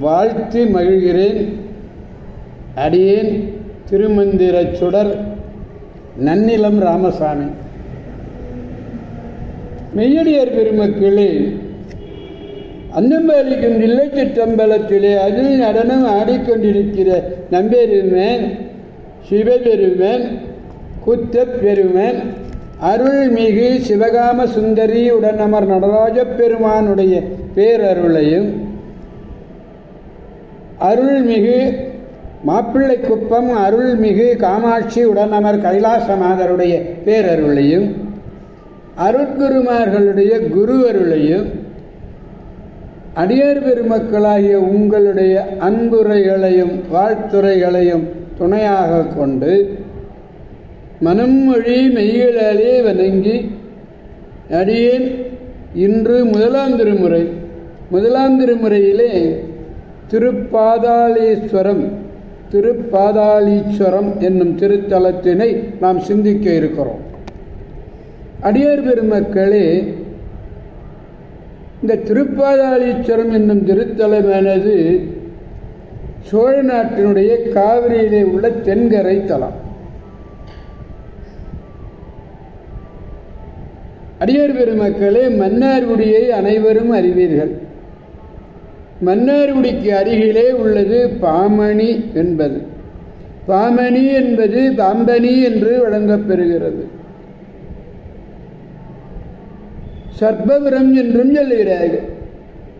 வாழ்த்தி மகிழ்கிறேன். அடியேன் திருமந்திரச் சுடர் நன்னிலம் ராமசாமி. மெய்யடியார் பெருமக்களே அன்னம்பாலிக்கும் நிலை தம்பலத்திலே அதில் நடனம் ஆடிக்கொண்டிருக்கிற நம்பெருமேன் சிவபெருமன் குத்தப் பெருமன் அருள்மிகு சிவகாம சுந்தரி உடனமர் நடராஜப்பெருமானுடைய பேரருளையும் அருள்மிகு மாப்பிள்ளை குப்பம் அருள்மிகு காமாட்சி உடனமர் கைலாசநாதருடைய பேரருளையும் அருட்குருமார்களுடைய குரு அருளையும் அடியார் பெருமக்களாகிய உங்களுடைய அன்புரைகளையும் வாழ்த்துறைகளையும் துணையாக கொண்டு மனம் மொழி மெய்களாலே வணங்கி அடியேன் இன்று முதலாம் திருமுறை முதலாம் திருமுறையிலே திருப்பாதாளீஸ்வரம் திருப்பாதாளீஸ்வரம் என்னும் திருத்தலத்தினை நாம் சிந்திக்க இருக்கிறோம். அடியார் பெருமக்களே இந்த திருப்பாதாளீஸ்வரம் என்னும் திருத்தலமானது சோழ நாட்டினுடைய காவிரியிலே உள்ள தென்கரை தலம். அடியார் பெருமக்களே மன்னார்குடியை அனைவரும் அறிவீர்கள். மன்னார்குடிக்கு அருகிலே உள்ளது பாமணி என்பது. பாமணி என்பது பாம்பனி என்று வழங்கப்பெறுகிறது. சர்ப்பபுரம் என்றும் சொல்லுகிறார்கள்.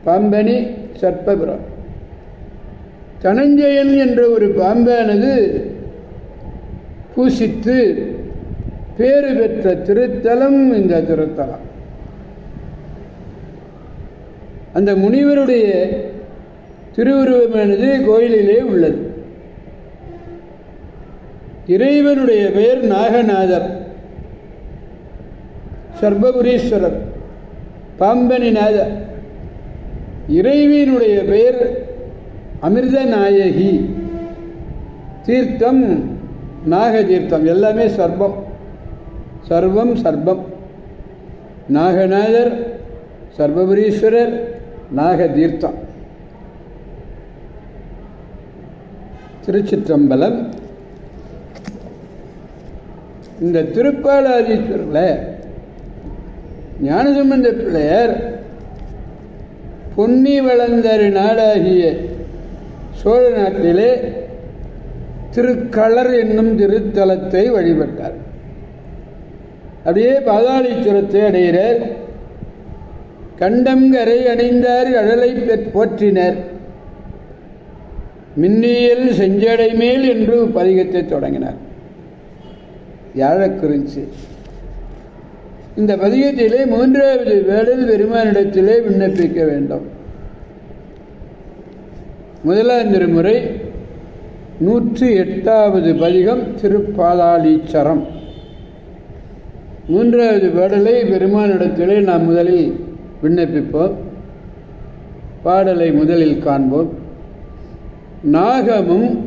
பாம்பனி சர்ப்பபுரம். தனஞ்சயன் என்ற ஒரு பாம்பானது பூசித்து பேறு பெற்ற திருத்தலம் இந்த திருத்தலம். அந்த முனிவருடைய திருவுருவமானது கோயிலிலே உள்ளது. இறைவனுடைய பெயர் நாகநாதர். சர்வபுரீஸ்வரர். பாம்பனிநாதர் இறைவியினுடைய பெயர் அமிர்தநாயகி. தீர்த்தம் நாக தீர்த்தம் எல்லாமே சர்வம். சர்வம் சர்வம். நாகநாதர் சர்வபுரீஸ்வரர் நாக தீர்த்தம் திருச்சிற்றம்பலம். இந்த திருப்பாலாதீஸ்வரில் ஞானசம்பந்த பிள்ளையர் பொன்னி வளர்ந்தரு நாடாகிய சோழ நாட்டிலே திருக்களர் என்னும் திருத்தலத்தை வழிபட்டார். அப்படியே பாதாளீஸ்வரத்தை அடைகிறார். கண்டங்கரை அணிந்தார் கடலை போற்றினர். மின்னியல் செஞ்சடை மேல் என்று பதிகத்தை தொடங்கினார். வியாழக்குறிஞ்சி இந்த பதிகத்திலே மூன்றாவது வேளில் பெருமானிடத்திலே விண்ணப்பிக்க வேண்டும். முதலாம் திருமுறை நூற்றி எட்டாவது பதிகம் திருப்பாதாளீச்சரம் மூன்றாவது பாடலை பெருமானிடத்திலே நாம் முதலில் விண்ணப்பிப்போம். பாடலை முதலில் காண்போம். நாகமும்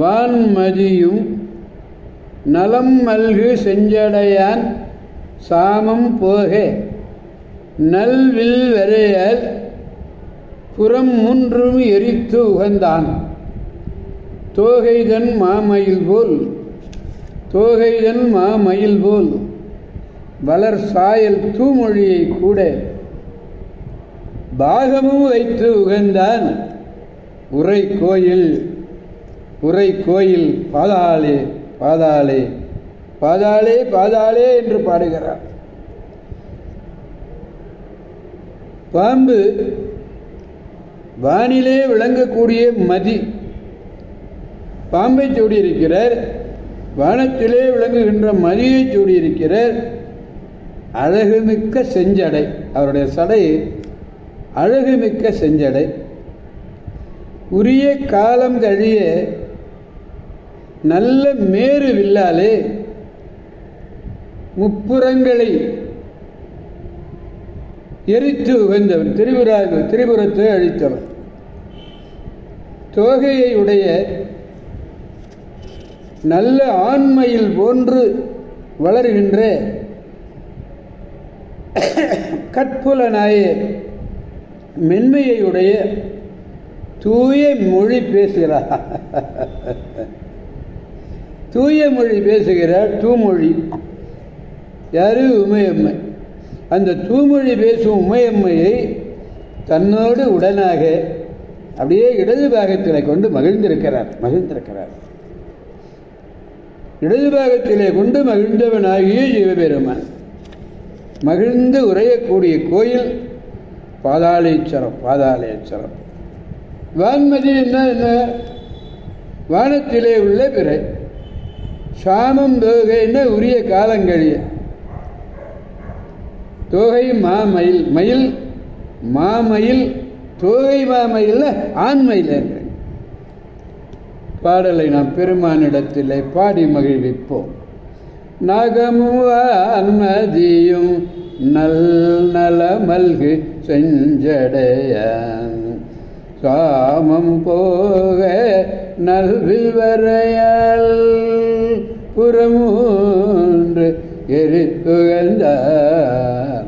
வான்மதியும் நலம் மல்கு செஞ்சடையான் சாமம் போக. நல்வில் வரையல் புறம் மூன்றும் எரித்து உகந்தான். தோகைதன் மாமயில் போல் தோகைதன் மாமயில் போல் வளர் சாயல் தூமொழியை கூட பாகமும் வைத்து உகந்தான் உரை கோயில் உரை கோயில் பாதாளே பாதாளே பாதாளே பாதாளே என்று பாடுகிறார். பாம்பு வானிலே விளங்கக்கூடிய மதி. பாம்பை சூடியிருக்கிறார் வானத்திலே விளங்குகின்ற மதியை சூடியிருக்கிறார் அழகுமிக்க செஞ்சடை. அவருடைய சடை அழகுமிக்க செஞ்சடை. உரிய காலம் கழிய நல்ல மேரு வில்லாலே முப்புறங்களை எரித்து உகந்தவன். திரிபுரா திரிபுரத்தை அழித்தவன். தோகையை உடைய நல்ல ஆண்மையில் போன்று வளர்கின்ற கற்புலனாய மென்மையை உடைய தூய மொழி பேசுகிறார். தூய மொழி பேசுகிறார் தூமொழி. யாரு? உமையம்மை. அந்த தூமொழி பேசும் உமையம்மையை தன்னோடு உடனாக அப்படியே இடது பாகத்திலே கொண்டு மகிழ்ந்திருக்கிறார் மகிழ்ந்திருக்கிறார். இடது பாகத்திலே கொண்டு மகிழ்ந்தவனாகிய சிவபெருமான். மகிழ்ந்து உரையக்கூடிய கோயில் பாதாளேஸ்வரம் பாதாளேச்சரம் வான்மதி என்ன என்ன? வானத்திலே உள்ள பிறை. சாமம் தோகைன்னு உரிய காலங்கழிய தோகை மாமயில் மயில் மாமயில் தோகை மாமயில் ஆண்மயில் பாடலை நாம் பெருமானிடத்திலே பாடி மகிழ்விப்போம். நகமும் அன்மதியும் நல் நல மல்கு செஞ்சடையான். காமம் போக நல்வில் வரையால் புறமூன்று எரித்துகழ்ந்தார்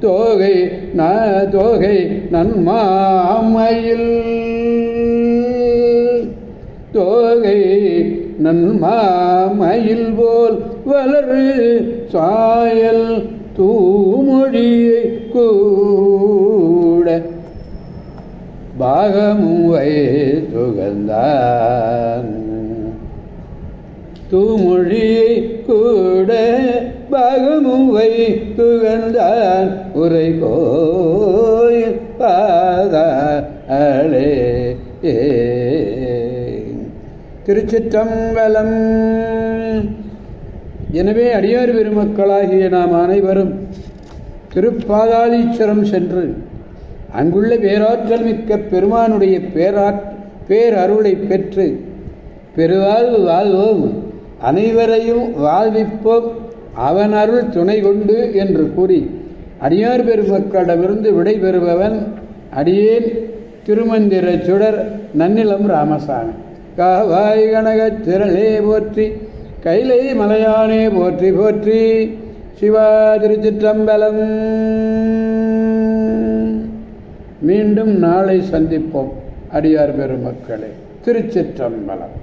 தோகை ந தோகை நன்மாமையில் தோகை நன்மாமையில் போல் வளரு சாயல் தூமொழியை கூட. பாகமுவை வைத்துகந்தான் தூமொழியை கூட பாகமுவை வைத்துகந்தான் உரை கோயில் பாதாளே. ஏ திருச்சிற்றம்பலம். எனவே அடியார் பெருமக்களாகிய நாம் அனைவரும் திருப்பாதாளீஸ்வரம் சென்று அங்குள்ள பேராற்றல் மிக்க பெருமானுடைய பேராற் பேரருளை பெற்று பெருவாழ்வு வாழ்வோம். அனைவரையும் வாழ்விப்போம். அவன் அருள் துணை கொண்டு என்று கூறி அடியார் பெருமக்களிடமிருந்து விடைபெறுபவன் அடியேன் திருமந்திர சுடர் நன்னிலம் ராமசாமி. காவாய் கனகச் திரளே போற்றி கைலை மலையானே போற்றி போற்றி. சிவா திருச்சிற்றம்பலம். மீண்டும் நாளை சந்திப்போம். அடியார் பெருமக்களே திருச்சிற்றம்பலம்.